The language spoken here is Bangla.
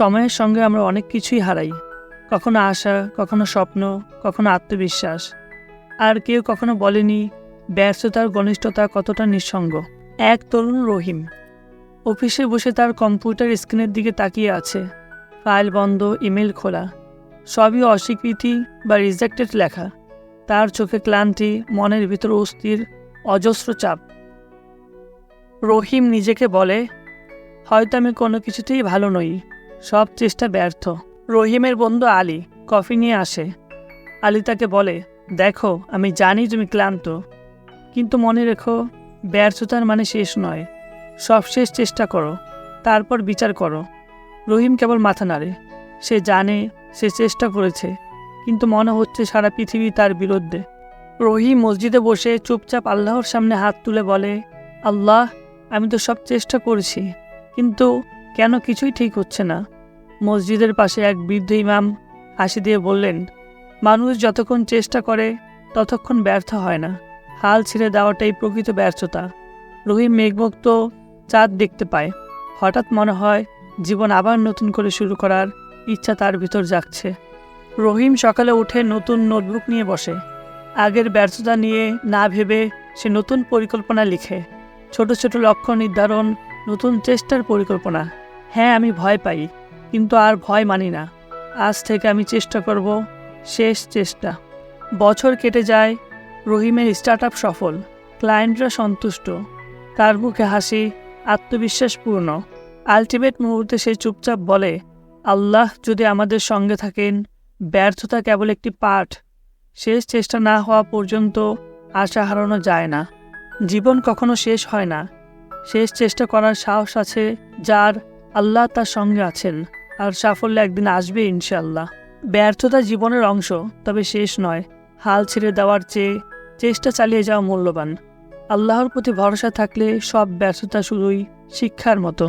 সময়ের সঙ্গে আমরা অনেক কিছুই হারাই। কখনো আশা, কখনো স্বপ্ন, কখনো আত্মবিশ্বাস। আর কেউ কখনো বলেনি ব্যর্থতার ঘনিষ্ঠতা কতটা নিঃসঙ্গ। এক তরুণ রহিম অফিসে বসে তার কম্পিউটার স্ক্রিনের দিকে তাকিয়ে আছে। ফাইল বন্ধ, ইমেল খোলা। সবই অস্বীকৃতি বা রিজেক্টেড লেখা। তার চোখে ক্লান্তি, মনের ভিতর অস্থির, অজস্র চাপ। রহিম নিজেকে বলে, হয়তো আমি কোনো কিছুতেই ভালো নই। সব চেষ্টা ব্যর্থ। রহিমের বন্ধু আলী কফি নিয়ে আসে। আলী তাকে বলে, দেখো, আমি জানি তুমি ক্লান্ত। কিন্তু মনে রেখো, ব্যর্থতার মানে শেষ নয়। সব শেষ চেষ্টা করো, তারপর বিচার করো। রহিম কেবল মাথা নাড়ে। সে জানে, সে চেষ্টা করেছে, কিন্তু মনে হচ্ছে সারা পৃথিবী তার বিরুদ্ধে। রহিম মসজিদে বসে চুপচাপ আল্লাহর সামনে হাত তুলে বলে, আল্লাহ, আমি তো সব চেষ্টা করেছি, কিন্তু কেন কিছুই ঠিক হচ্ছে না? মসজিদের পাশে এক বৃদ্ধ ইমাম হাসি দিয়ে বললেন, মানুষ যতক্ষণ চেষ্টা করে, ততক্ষণ ব্যর্থ হয় না। হাল ছেড়ে দেওয়াটাই প্রকৃত ব্যর্থতা। রহিম মেঘমুক্ত চাঁদ দেখতে পায়। হঠাৎ মনে হয়, জীবন আবার নতুন করে শুরু করার ইচ্ছা তার ভিতর জাগছে। রহিম সকালে উঠে নতুন নোটবুক নিয়ে বসে। আগের ব্যর্থতা নিয়ে না ভেবে সে নতুন পরিকল্পনা লিখে। ছোট ছোট লক্ষ্য নির্ধারণ নতুন চেষ্টার পরিকল্পনা। হ্যাঁ আমি ভয় পাই, কিন্তু আর ভয় মানি না। আজ থেকে আমি চেষ্টা করব, শেষ চেষ্টা। বছর কেটে যায়, রহিমের স্টার্ট আপ সফল ক্লায়েন্টরা সন্তুষ্ট, তার মুখে হাসি আত্মবিশ্বাসপূর্ণ আলটিমেট মুহূর্তে সে চুপচাপ বলে, আল্লাহ যদি আমাদের সঙ্গে থাকেন, ব্যর্থতা কেবল একটি পাঠ। শেষ চেষ্টা না হওয়া পর্যন্ত আশা হারানো যায় না। জীবন কখনো শেষ হয় না। শেষ চেষ্টা করার সাহস আছে যার আল্লাহ তার সঙ্গে আছেন আর সাফল্য একদিন আসবে ইনশাল্লাহ ব্যর্থতা জীবনের অংশ, তবে শেষ নয়। হাল ছেড়ে দেওয়ার চেয়ে চেষ্টা চালিয়ে যাওয়া মূল্যবান। আল্লাহর প্রতি ভরসা থাকলে সব ব্যর্থতা শুধুই শিক্ষার মতো।